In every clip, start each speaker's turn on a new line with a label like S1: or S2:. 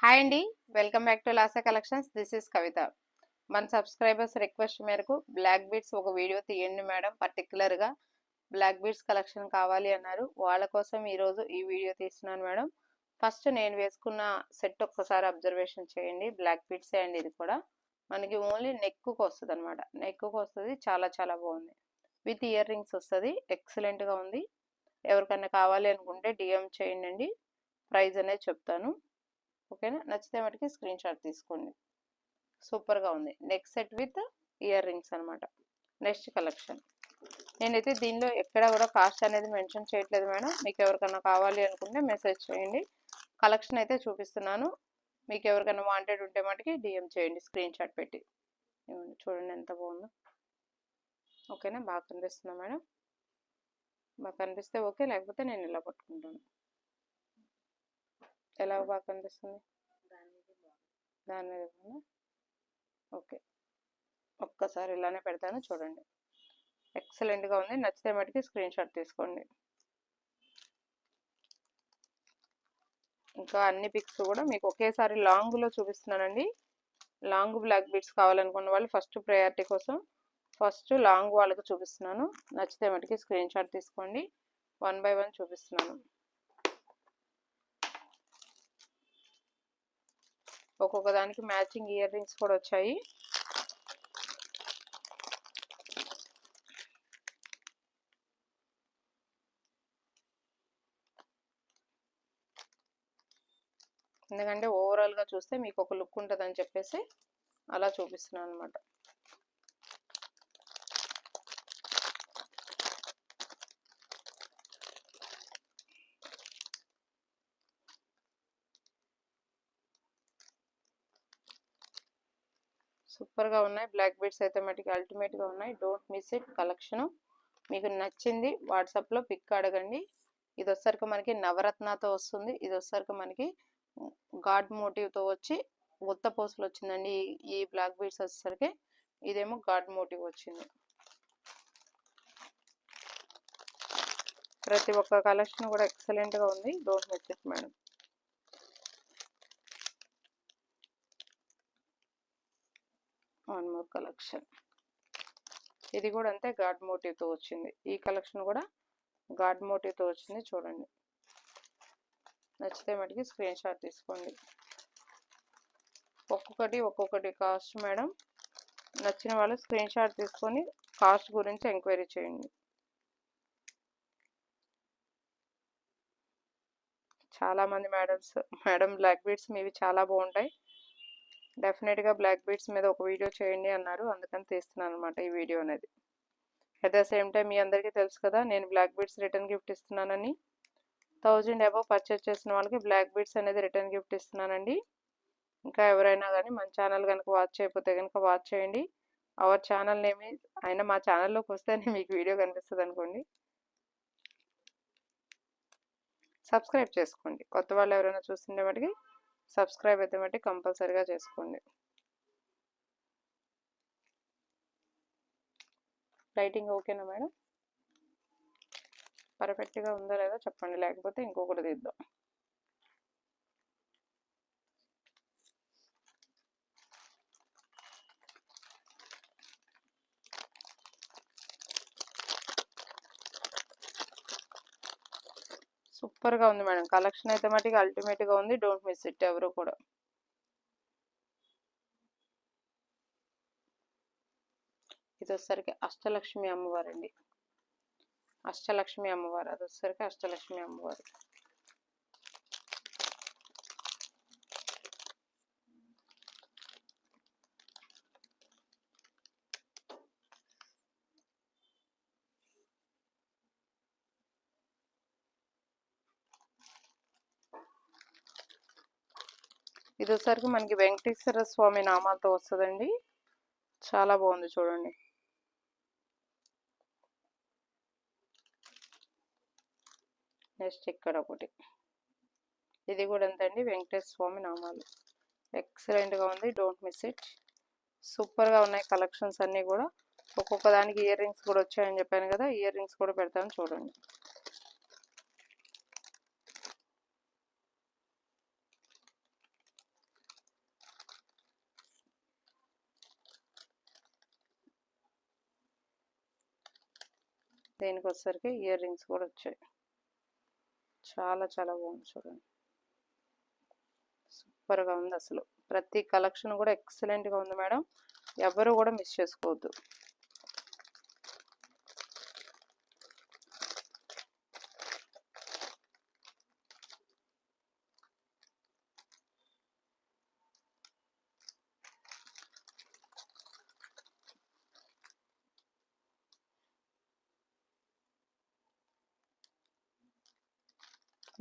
S1: Hi అండి. Welcome back to Lasa collections. This is Kavitha. మన subscribers request మేరకు black beads ఒక video తీయండి మేడం. పర్టికులర్గా బ్లాక్ బీడ్స్ కలెక్షన్ కావాలి అన్నారు. వాళ్ళ కోసం ఈరోజు ఈ వీడియో తీస్తున్నాను మేడం. ఫస్ట్ నేను వేసుకున్న సెట్ ఒక్కసారి అబ్జర్వేషన్ చేయండి. బ్లాక్ బీడ్స్ అండి ఇది కూడా. మనకి ఓన్లీ నెక్కు వస్తుంది అనమాట నెక్కు వస్తుంది. చాలా చాలా బాగుంది. విత్ ఇయర్ రింగ్స్ వస్తుంది. ఎక్సలెంట్గా ఉంది. ఎవరికైనా కావాలి అనుకుంటే డిఎం చేయండి అండి. ప్రైస్ అనేది చెప్తాను. ఓకేనా? నచ్చితే మటుకి స్క్రీన్ షాట్ తీసుకోండి. సూపర్గా ఉంది. Next set with ear rings అనమాట నెక్స్ట్ కలెక్షన్. నేనైతే దీనిలో ఎక్కడ కూడా కాస్ట్ అనేది మెన్షన్ చేయట్లేదు మేడం. మీకు ఎవరికైనా కావాలి అనుకుంటే మెసేజ్ చేయండి. కలెక్షన్ అయితే చూపిస్తున్నాను. మీకు ఎవరికైనా వాంటెడ్ ఉంటే మటుకి డిఎం చేయండి. స్క్రీన్ షాట్ పెట్టి. చూడండి ఎంత బాగుందో. ఓకేనా? బాగా కనిపిస్తుందా మేడం? బాగా కనిపిస్తే ఓకే. లేకపోతే నేను ఇలా పట్టుకుంటాను. ఎలా బాగా కనిపిస్తుంది? దాని మీద ఓకే. ఒక్కసారి ఇలానే పెడతాను చూడండి. ఎక్సలెంట్గా ఉంది. నచ్చితే మటుకి స్క్రీన్ షాట్ తీసుకోండి. ఇంకా అన్ని పిక్స్ కూడా మీకు ఒకేసారి లాంగ్లో చూపిస్తున్నానండి. లాంగ్ బ్లాక్ బీట్స్ కావాలనుకున్న వాళ్ళు ఫస్ట్ ప్రయారిటీ కోసం ఫస్ట్ లాంగ్ వాళ్ళకి చూపిస్తున్నాను. నచ్చితే మటుకి స్క్రీన్ షాట్ తీసుకోండి. వన్ బై వన్ చూపిస్తున్నాను. ఒక్కొక్క దానికి మ్యాచింగ్ ఇయర్ రింగ్స్ కూడా వచ్చాయి. ఎందుకంటే ఓవరాల్గా చూస్తే మీకు ఒక లుక్ ఉంటుందని చెప్పేసి అలా చూపిస్తున్నాను అనమాట సూపర్గా ఉన్నాయి. బ్లాక్ బీడ్స్ అయితే మటుకు అల్టిమేట్గా ఉన్నాయి. Don't miss it collection. మీకు నచ్చింది వాట్సాప్లో పిక్ అడగండి. ఇది వచ్చరికి మనకి నవరత్నతో వస్తుంది. ఇది వచ్చరికి మనకి గాడ్ మోటివ్తో వచ్చి ఉత్త పోసులు వచ్చిందండి. ఈ బ్లాక్ బీడ్స్ వచ్చేసరికి ఇదేమో గాడ్ మోటివ్ వచ్చింది. ప్రతి ఒక్క కలెక్షన్ కూడా ఎక్సలెంట్గా ఉంది. Don't miss it madam. One more collection. ఇది కూడా అంతే గాడ్ మోటివ్తో వచ్చింది. ఈ కలెక్షన్ కూడా గాడ్ మోటివ్తో వచ్చింది చూడండి. నచ్చితే మటుకి స్క్రీన్ షాట్ తీసుకోండి. ఒక్కొక్కటి ఒక్కొక్కటి కాస్ట్ మేడం. నచ్చిన వాళ్ళు స్క్రీన్ షాట్ తీసుకొని కాస్ట్ గురించి ఎంక్వైరీ చేయండి. చాలామంది మేడమ్స్ మేడం బ్లాక్ బీడ్స్ మీవి చాలా బాగుంటాయి. డెఫినెట్గా బ్లాక్ బీట్స్ మీద ఒక వీడియో చేయండి అన్నారు. అందుకని తీస్తున్నాను అనమాట ఈ వీడియో అనేది. అట్ ద సేమ్ టైం మీ అందరికీ తెలుసు కదా నేను బ్లాక్ బీట్స్ రిటర్న్ గిఫ్ట్ ఇస్తున్నానని. థౌజండ్ అబవ్ పర్చేస్ చేసిన వాళ్ళకి బ్లాక్ బీట్స్ అనేది రిటర్న్ గిఫ్ట్ ఇస్తున్నానండి. ఇంకా ఎవరైనా కానీ మన ఛానల్ కనుక వాచ్ చేయకపోతే కనుక వాచ్ చేయండి. అవర్ ఛానల్ నేమి అయినా మా ఛానల్లోకి వస్తేనే మీకు వీడియో కనిపిస్తుంది అనుకోండి. సబ్స్క్రైబ్ చేసుకోండి. కొత్త వాళ్ళు ఎవరైనా చూస్తుండే మటుకి సబ్స్క్రైబ్ అయితే మట్టి కంపల్సరీగా చేసుకోండి. లైటింగ్ ఓకేనా మేడం? పర్ఫెక్ట్గా ఉందా లేదా చెప్పండి. లేకపోతే ఇంకొకటి తీద్దాం. సూపర్గా ఉంది మేడం. కలెక్షన్ అయితే మటుకు అల్టిమేట్గా ఉంది. డోంట్ మిస్ ఇట్ ఎవరు కూడా. ఇది వచ్చేసరికి అష్టలక్ష్మి అమ్మవారు అండి అష్టలక్ష్మి అమ్మవారు. అది వచ్చేసరికి అష్టలక్ష్మి అమ్మవారు. ఇది వచ్చరికి మనకి వెంకటేశ్వర స్వామి నామాలతో వస్తుందండి. చాలా బాగుంది చూడండి. నెక్స్ట్ ఇక్కడ ఒకటి. ఇది కూడా ఎంతండి? వెంకటేశ్వర స్వామి నామాలు. ఎక్సలెంట్గా ఉంది. Don't miss it. సూపర్గా ఉన్నాయి కలెక్షన్స్ అన్నీ కూడా. ఒక్కొక్క దానికి ఇయర్ రింగ్స్ కూడా వచ్చాయని చెప్పాను కదా ఇయర్ రింగ్స్ కూడా పెడతాను చూడండి. దీనికి వచ్చేసరికి ఇయర్ రింగ్స్ కూడా వచ్చాయి. చాలా చాలా బాగుంది చూడండి. సూపర్గా ఉంది అసలు. ప్రతి కలెక్షన్ కూడా ఎక్సలెంట్గా ఉంది మేడం. ఎవరు కూడా మిస్ చేసుకోవద్దు.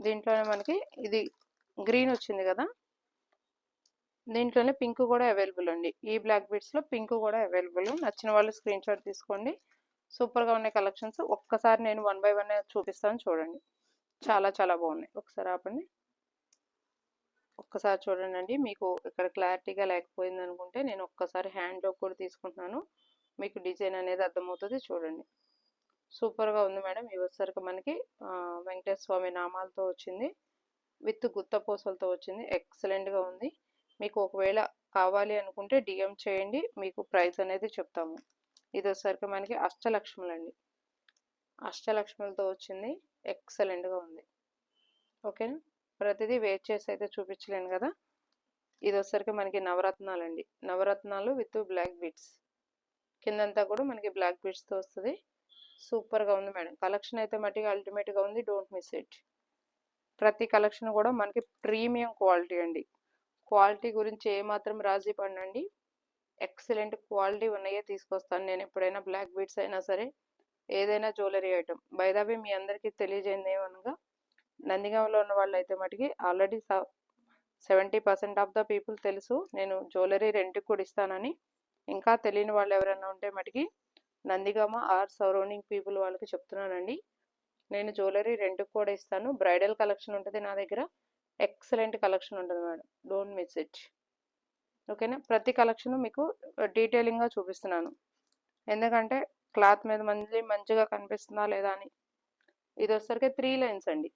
S1: దీంట్లోనే మనకి ఇది గ్రీన్ వచ్చింది కదా. దీంట్లోనే పింక్ కూడా అవైలబుల్ అండి. ఈ బ్లాక్ బీడ్స్లో పింక్ కూడా అవైలబుల్. నచ్చిన వాళ్ళు స్క్రీన్ షాట్ తీసుకోండి. సూపర్గా ఉన్నాయి కలెక్షన్స్. ఒక్కసారి నేను వన్ బై వన్ చూపిస్తాను చూడండి. చాలా చాలా బాగున్నాయి. ఒకసారి ఆపండి. ఒక్కసారి చూడండి అండి మీకు ఇక్కడ క్లారిటీగా లేకపోయింది అనుకుంటే నేను ఒక్కసారి హ్యాండ్లో కూడా తీసుకుంటున్నాను. మీకు డిజైన్ అనేది అర్థమవుతుంది. చూడండి. సూపర్గా ఉంది మేడం. ఇవి వచ్చేసరికి మనకి వెంకటేశ్వర స్వామి నామాలతో వచ్చింది. విత్ గుత్త పూసలతో వచ్చింది. ఎక్సలెంట్గా ఉంది. మీకు ఒకవేళ కావాలి అనుకుంటే డిఎం చేయండి. మీకు ప్రైస్ అనేది చెప్తాము. ఇది వచ్చేసరికి మనకి అష్టలక్ష్ములు అండి అష్టలక్ష్ములతో వచ్చింది. ఎక్సలెంట్గా ఉంది. ఓకేనా? ప్రతిదీ వెయిట్ చేసి అయితే చూపించలేను కదా? ఇది వచ్చేసరికి మనకి నవరత్నాలు అండి నవరత్నాలు విత్ బ్లాక్ బీట్స్ కిందంతా కూడా మనకి బ్లాక్ బీట్స్తో వస్తుంది. సూపర్గా ఉంది మేడం. కలెక్షన్ అయితే మట్టిగా అల్టిమేట్గా ఉంది. Don't miss it. ప్రతి కలెక్షన్ కూడా మనకి ప్రీమియం క్వాలిటీ అండి. క్వాలిటీ గురించి ఏమాత్రం రాజీ పడండి ఎక్సలెంట్ క్వాలిటీ ఉన్నాయే తీసుకొస్తాను. నేను ఎప్పుడైనా బ్లాక్ బీట్స్ అయినా సరే ఏదైనా జ్యువెలరీ ఐటమ్ బైదాబి మీ అందరికీ తెలియజేయండి ఏమనగా నందిగాంలో ఉన్న వాళ్ళు అయితే మటుకి already seventy percent of the people తెలుసు. నేను జ్యువెలరీ రెంట్కి కూడా ఇస్తానని. ఇంకా తెలియని వాళ్ళు ఎవరైనా ఉంటే మటుకి నందిగామ ఆర్ సరౌండింగ్ పీపుల్ వాళ్ళకి చెప్తున్నానండి. నేను జ్యువెలరీ రెంట్కి కూడా ఇస్తాను. బ్రైడల్ కలెక్షన్ ఉంటుంది నా దగ్గర. ఎక్సలెంట్ కలెక్షన్ ఉంటుంది మేడం. Don't miss it. ఓకేనా? ప్రతి కలెక్షన్ మీకు డీటెయిలింగ్గా చూపిస్తున్నాను. ఎందుకంటే క్లాత్ మీద మంచి మంచిగా కనిపిస్తుందా లేదా అని. ఇది వచ్చేసరికి త్రీ లైన్స్ అండి.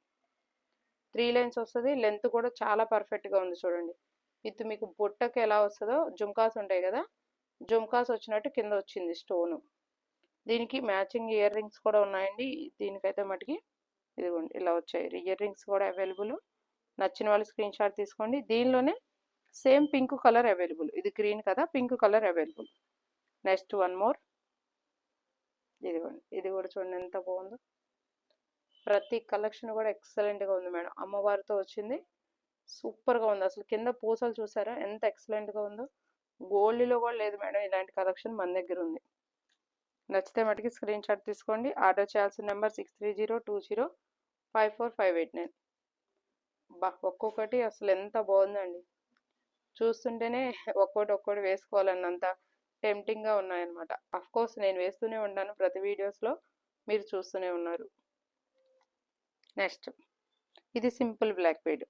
S1: త్రీ లైన్స్ వస్తుంది. లెంత్ కూడా చాలా పర్ఫెక్ట్గా ఉంది చూడండి. ఇది మీకు బుట్టకి ఎలా వస్తుందో జుమ్కాస్ ఉంటాయి కదా. జుమ్కాస్ వచ్చినట్టు కింద వచ్చింది స్టోను. దీనికి మ్యాచింగ్ ఇయర్ రింగ్స్ కూడా ఉన్నాయండి. దీనికైతే మటుకి ఇదిగోండి ఇలా వచ్చాయి. ఇయర్ రింగ్స్ కూడా అవైలబుల్. నచ్చిన వాళ్ళు స్క్రీన్ షాట్ తీసుకోండి. దీనిలోనే సేమ్ పింక్ కలర్ అవైలబుల్. ఇది గ్రీన్ కదా pink colour available. Next one more. ఇదిగోండి ఇది కూడా చూడండి ఎంత బాగుందో. ప్రతి కలెక్షన్ కూడా ఎక్సలెంట్గా ఉంది మేడం. అమ్మవారితో వచ్చింది. సూపర్గా ఉంది. అసలు కింద పూసలు చూసారా? ఎంత ఎక్సలెంట్గా ఉందో. గోల్డ్లో కూడా లేదు మేడం ఇలాంటి కలెక్షన్ మన దగ్గర ఉంది. నచ్చితే మటుకి స్క్రీన్ షాట్ తీసుకోండి. ఆర్డర్ చేయాల్సిన number six three zero two zero five four five eight nine బా ఒక్కొక్కటి అసలు ఎంత బాగుందండి. చూస్తుంటేనే ఒక్కోటి ఒక్కోటి వేసుకోవాలన్నంత టెంప్టింగ్గా ఉన్నాయన్నమాట. అఫ్కోర్స్ నేను వేస్తూనే ఉన్నాను ప్రతి వీడియోస్లో మీరు చూస్తూనే ఉన్నారు. నెక్స్ట్ ఇది సింపుల్ బ్లాక్ బీడ్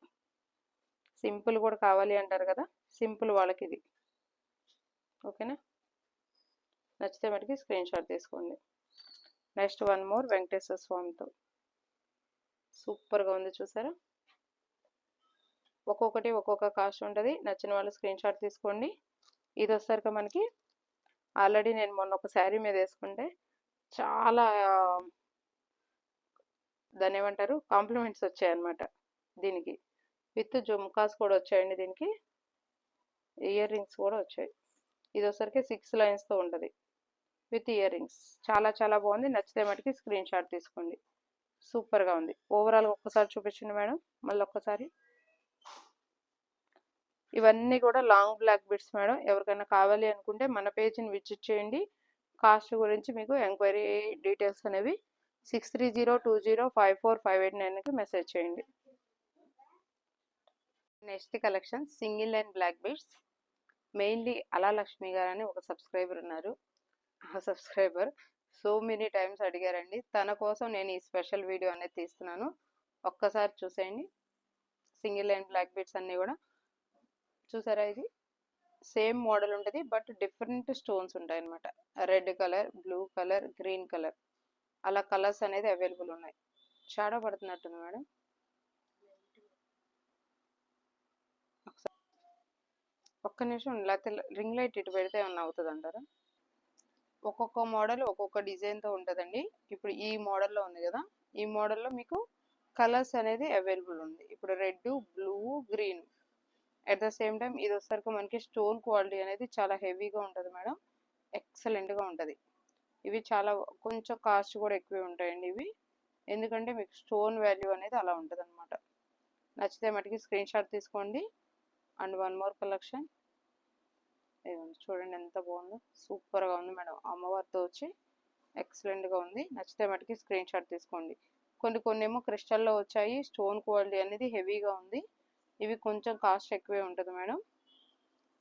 S1: సింపుల్ కూడా కావాలి అంటారు కదా? సింపుల్ వాళ్ళకి ఇది ఓకేనా నచ్చితే మటుకి స్క్రీన్ షాట్ తీసుకోండి. నెక్స్ట్ వన్ మోర్ వెంకటేశ్వర స్వామితో సూపర్గా ఉంది చూసారా? ఒక్కొక్కటి ఒక్కొక్క కాస్ట్ ఉంటుంది. నచ్చిన వాళ్ళు స్క్రీన్ షాట్ తీసుకోండి. ఇది వచ్చేసరికి మనకి ఆల్రెడీ నేను మొన్న ఒక శారీ మీద వేసుకుంటే చాలా దాన్ని ఏమంటారు? కాంప్లిమెంట్స్ వచ్చాయన్నమాట దీనికి. విత్ జుమ్కాస్ కూడా వచ్చాయండి దీనికి. ఇయర్ రింగ్స్ కూడా వచ్చాయి. ఇది వచ్చరికి సిక్స్ లైన్స్తో ఉంటుంది. విత్ ఇయర్ రింగ్స్ చాలా చాలా బాగుంది. నచ్చితే మటుకి స్క్రీన్ షాట్ తీసుకోండి. సూపర్గా ఉంది. ఓవరాల్ ఒక్కసారి చూపించండి మేడం. మళ్ళీ ఒక్కసారి. ఇవన్నీ కూడా లాంగ్ బ్లాక్ బిట్స్ మేడం. ఎవరికైనా కావాలి అనుకుంటే మన పేజీని విజిట్ చేయండి. కాస్ట్ గురించి మీకు ఎంక్వైరీ డీటెయిల్స్ అనేవి six three zero two zero five four five eight నైన్కి మెసేజ్ చేయండి. Next collection single and black beads. Mainly అలా లక్ష్మి గారు అని ఒక సబ్స్క్రైబర్ ఉన్నారు. సబ్స్క్రైబర్. సో మెనీ టైమ్స్ అడిగారండి. తన కోసం నేను ఈ స్పెషల్ వీడియో అనేది తీస్తున్నాను. ఒక్కసారి చూసేయండి. సింగిల్ అండ్ బ్లాక్ బీట్స్ అన్నీ కూడా. చూసారా ఇది? సేమ్ మోడల్ ఉంటుంది బట్ డిఫరెంట్ స్టోన్స్ ఉంటాయి అనమాట red colour blue colour green colour. అలా కలర్స్ అనేది అవైలబుల్ ఉన్నాయి. షాడో పడుతున్నట్టుంది మేడం. ఒక్క నిమిషం లేకపోతే రింగ్ లైట్ ఇటు పెడితే ఏమన్నా అవుతుంది అంటారా ఒక్కొక్క మోడల్ ఒక్కొక్క డిజైన్తో ఉంటుందండి. ఇప్పుడు ఈ మోడల్లో ఉంది కదా ఈ మోడల్లో మీకు కలర్స్ అనేది అవైలబుల్ ఉంది. ఇప్పుడు red blue green. At the same time ఇది వచ్చేసరికి మనకి స్టోన్ క్వాలిటీ అనేది చాలా హెవీగా ఉంటుంది మేడం. ఎక్సలెంట్గా ఉంటుంది. ఇవి చాలా కొంచెం కాస్ట్ కూడా ఎక్కువే ఉంటాయండి ఇవి. ఎందుకంటే మీకు స్టోన్ వాల్యూ అనేది అలా ఉంటుంది అనమాట నచ్చితే మటుకి స్క్రీన్ షాట్ తీసుకోండి. And one more collection. చూడండి ఎంత బాగుందో. సూపర్గా ఉంది మేడం. అమ్మవారితో వచ్చి ఎక్సలెంట్గా ఉంది. నచ్చితే మటుకి స్క్రీన్ షాట్ తీసుకోండి. కొన్ని కొన్ని ఏమో క్రిస్టల్లో వచ్చాయి స్టోన్ క్వాలిటీ అనేది హెవీగా ఉంది. ఇవి కొంచెం కాస్ట్ ఎక్కువే ఉంటుంది మేడం.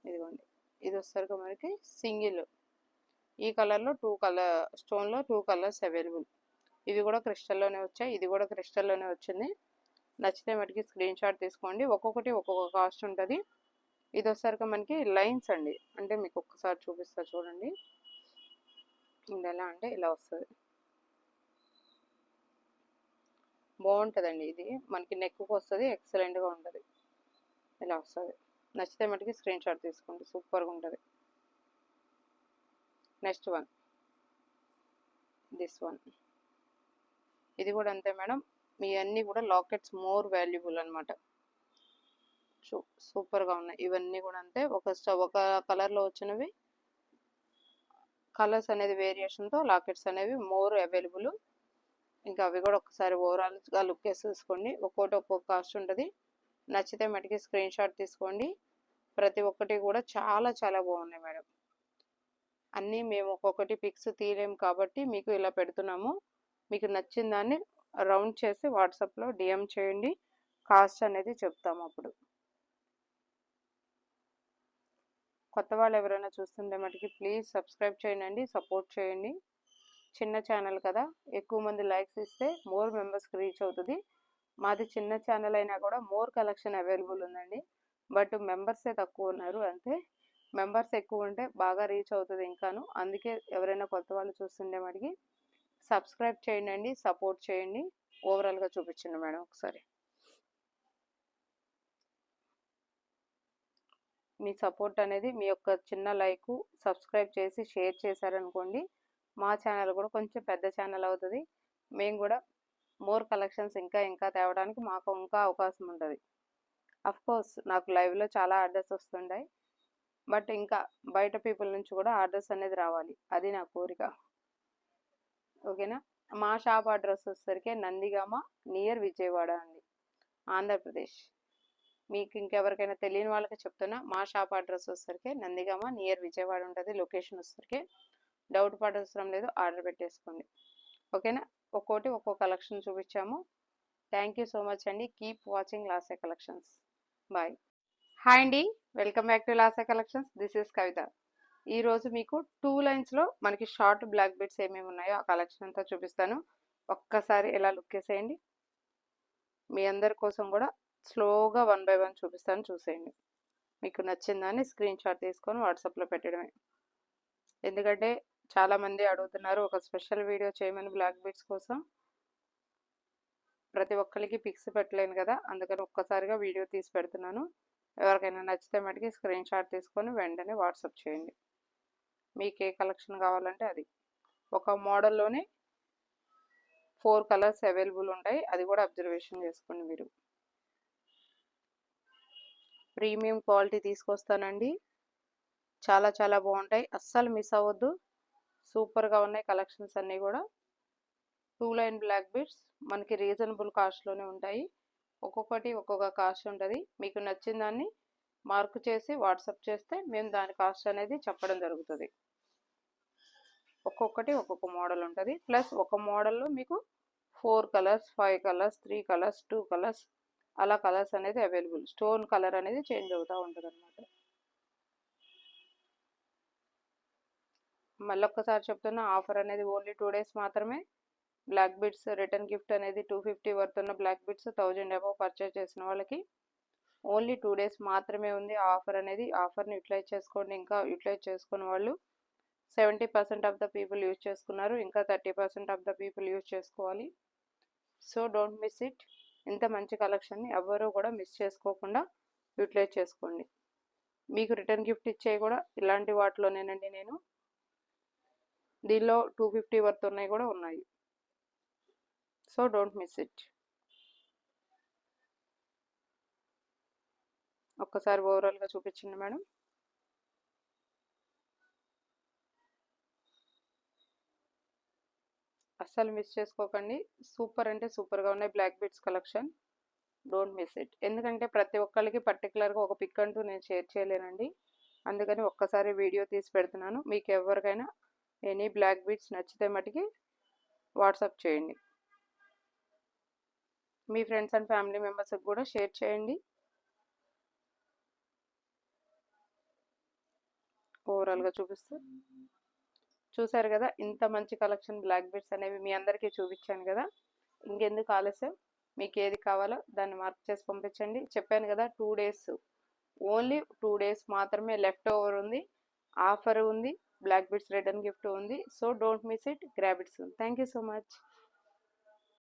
S1: ఇదిగోండి. ఇది వస్తారు మనకి సింగిల్. ఈ కలర్లో టూ కలర్ స్టోన్లో టూ కలర్స్ అవైలబుల్ ఇవి కూడా క్రిస్టల్లోనే వచ్చాయి. ఇది కూడా క్రిస్టల్లోనే వచ్చింది. నచ్చితే మటుకి స్క్రీన్ షాట్ తీసుకోండి. ఒక్కొక్కటి ఒక్కొక్క కాస్ట్ ఉంటుంది. ఇది వచ్చేసరికి మనకి లైన్స్ అండి. అంటే మీకు ఒక్కసారి చూపిస్తా చూడండి. ఇది ఎలా అంటే ఇలా వస్తుంది. బాగుంటుందండి ఇది. మనకి నెక్కు వస్తుంది ఎక్సలెంట్గా ఉంటుంది. ఇలా వస్తుంది. నచ్చితే మటుకి స్క్రీన్ షాట్ తీసుకోండి. సూపర్గా ఉంటుంది. నెక్స్ట్ వన్ దిస్ వన్ ఇది కూడా అంతే మేడం. మీ అన్నీ కూడా లాకెట్స్ మోర్ వాల్యుబుల్ అనమాట సూపర్గా ఉన్నాయి. ఇవన్నీ కూడా అంతే ఒక ఒక కలర్లో వచ్చినవి. కలర్స్ అనేది వేరియేషన్తో లాకెట్స్ అనేవి మోర్ అవైలబుల్. ఇంకా అవి కూడా ఒకసారి ఓవరాల్గా లుక్ వేసి చూసుకోండి ఒక్కోటి ఒక్కొక్క కాస్ట్ ఉంటుంది. నచ్చితే మటుకి స్క్రీన్ షాట్ తీసుకోండి. ప్రతి ఒక్కటి కూడా చాలా చాలా బాగున్నాయి మేడం. అన్నీ మేము ఒక్కొక్కటి పిక్స్ తీయలేము కాబట్టి మీకు ఇలా పెడుతున్నాము. మీకు నచ్చిన దాన్ని రౌండ్ చేసి వాట్సాప్లో డిఎం చేయండి. కాస్ట్ అనేది చెప్తాము అప్పుడు. కొత్త వాళ్ళు ఎవరైనా చూస్తుంటే మటుకి ప్లీజ్ సబ్స్క్రైబ్ చేయండి సపోర్ట్ చేయండి. చిన్న ఛానల్ కదా ఎక్కువ మంది లైక్స్ ఇస్తే మోర్ మెంబర్స్కి రీచ్ అవుతుంది. మాది చిన్న ఛానల్ అయినా కూడా మోర్ కలెక్షన్ అవైలబుల్ ఉందండి. బట్ మెంబర్సే తక్కువ ఉన్నారు అంతే. మెంబర్స్ ఎక్కువ ఉంటే బాగా రీచ్ అవుతుంది ఇంకాను. అందుకే ఎవరైనా కొత్త వాళ్ళు చూస్తుండే మటుకి సబ్స్క్రైబ్ చేయండి సపోర్ట్ చేయండి. ఓవరాల్గా చూపించండి మేడం ఒకసారి. మీ సపోర్ట్ అనేది మీ యొక్క చిన్న లైక్ సబ్స్క్రైబ్ చేసి షేర్ చేశారనుకోండి మా ఛానల్ కూడా కొంచెం పెద్ద ఛానల్ అవుతుంది. మేము కూడా మోర్ కలెక్షన్స్ ఇంకా ఇంకా తేవడానికి మాకు ఇంకా అవకాశం ఉంటుంది. కోర్స్ నాకు లైవ్లో చాలా ఆర్డర్స్ వస్తుంటాయి. బట్ ఇంకా బయట పీపుల్ నుంచి కూడా ఆర్డర్స్ అనేది రావాలి. అది నా కోరిక. ఓకేనా? మా షాప్ అడ్రస్ వచ్చేసరికి నందిగామ నియర్ విజయవాడ అండి. ఆంధ్రప్రదేశ్. మీకు ఇంకెవరికైనా తెలియని వాళ్ళకి చెప్తున్నా మా షాప్ అడ్రస్ వచ్చేసరికి నందిగామ నియర్ విజయవాడ ఉంటుంది లొకేషన్ వచ్చేసరికి డౌట్ పడవసరం లేదు ఆర్డర్ పెట్టేసుకోండి. ఓకేనా? ఒక్కోటి ఒక్కో కలెక్షన్ చూపించాము. థ్యాంక్ యూ సో మచ్ అండి. Keep watching Lase collections. Bye. Hi అండి. Welcome back to Lase collections. This is Kavitha. ఈరోజు మీకు టూ లైన్స్లో మనకి షార్ట్ బ్లాక్ బెడ్స్ ఏమేమి ఉన్నాయో ఆ కలెక్షన్ అంతా చూపిస్తాను. ఒక్కసారి ఎలా లుక్ చేసేయండి. మీ అందరి కోసం కూడా స్లోగా వన్ బై వన్ చూపిస్తాను చూసేయండి. మీకు నచ్చిందని స్క్రీన్ షాట్ తీసుకొని వాట్సాప్లో పెట్టడమే. ఎందుకంటే చాలామంది అడుగుతున్నారు ఒక స్పెషల్ వీడియో చేయమని బ్లాక్ బీట్స్ కోసం. ప్రతి ఒక్కరికి పిక్స్ పెట్టలేను కదా అందుకని ఒక్కసారిగా వీడియో తీసి పెడుతున్నాను. ఎవరికైనా నచ్చితే మటుకి స్క్రీన్ షాట్ తీసుకొని వెంటనే వాట్సాప్ చేయండి. మీకు ఏ కలెక్షన్ కావాలంటే అది. ఒక మోడల్లోనే ఫోర్ కలర్స్ అవైలబుల్ ఉంటాయి అది కూడా అబ్జర్వేషన్ చేసుకోండి మీరు. ప్రీమియం క్వాలిటీ తీసుకొస్తానండి. చాలా చాలా బాగుంటాయి. అస్సలు మిస్ అవ్వద్దు. సూపర్గా ఉన్నాయి కలెక్షన్స్ అన్నీ కూడా. టూ లైన్ బ్లాక్ బీడ్స్ మనకి రీజనబుల్ కాస్ట్లోనే ఉంటాయి. ఒక్కొక్కటి ఒక్కొక్క కాస్ట్ ఉంటుంది. మీకు నచ్చిన దాన్ని మార్క్ చేసి వాట్సాప్ చేస్తే మేము దాని కాస్ట్ అనేది చెప్పడం జరుగుతుంది. ఒక్కొక్కటి ఒక్కొక్క మోడల్ ఉంటుంది. ప్లస్ ఒక మోడల్లో మీకు four colours five colours three colours two colours అలా కలర్స్ అనేది అవైలబుల్. స్టోన్ కలర్ అనేది చేంజ్ అవుతూ ఉంటుంది అనమాట మళ్ళీ ఒక్కసారి చెప్తున్నా ఆఫర్ అనేది ఓన్లీ టూ డేస్ మాత్రమే. బ్లాక్ బిట్స్ రిటర్న్ గిఫ్ట్ అనేది టూ ఫిఫ్టీ వర్త్ ఉన్న black beads thousand above purchase చేసిన వాళ్ళకి ఓన్లీ టూ డేస్ మాత్రమే ఉంది ఆఫర్ అనేది. ఆఫర్ని యూటిలైజ్ చేసుకోండి. ఇంకా యూటిలైజ్ చేసుకున్న వాళ్ళు seventy percent of the people use చేసుకున్నారు. ఇంకా thirty percent of the people use చేసుకోవాలి. So don't miss it. ఇంత మంచి కలెక్షన్ని ఎవరూ కూడా మిస్ చేసుకోకుండా యూటిలైజ్ చేసుకోండి. మీకు రిటర్న్ గిఫ్ట్ ఇచ్చే కూడా ఇలాంటి వాటిలోనేనండి నేను. దీనిలో టూ ఫిఫ్టీ వర్త్ ఉన్నాయి కూడా ఉన్నాయి. So don't miss it. ఒక్కసారి ఓవరాల్గా చూపించండి మేడం. అస్సలు మిస్ చేసుకోకండి. సూపర్ అంటే సూపర్గా ఉన్నాయి. Black beads collection. Don't miss it. ఎందుకంటే ప్రతి ఒక్కరికి పర్టికులర్గా ఒక పిక్ అంటూ నేను షేర్ చేయలేనండి. అందుకని ఒక్కసారి వీడియో తీసి పెడుతున్నాను. మీకు ఎవరికైనా ఎనీ బ్లాక్ బీట్స్ నచ్చితే మటుకి వాట్సాప్ చేయండి. మీ ఫ్రెండ్స్ అండ్ ఫ్యామిలీ మెంబర్స్కి కూడా షేర్ చేయండి. ఓవరాల్గా చూపిస్తే. చూసారు కదా? ఇంత మంచి కలెక్షన్ బ్లాక్ బెడ్స్ అనేవి మీ అందరికీ చూపించాను కదా? ఇంకెందుకు ఆలస్యం? మీకు ఏది కావాలో దాన్ని మార్క్ చేసి పంపించండి. చెప్పాను కదా two days only two days మాత్రమే లెఫ్ట్ ఓవర్ ఉంది ఆఫర్ ఉంది బ్లాక్ బెడ్స్ రిటర్న్ గిఫ్ట్ ఉంది. So don't miss it grab it thank you so much.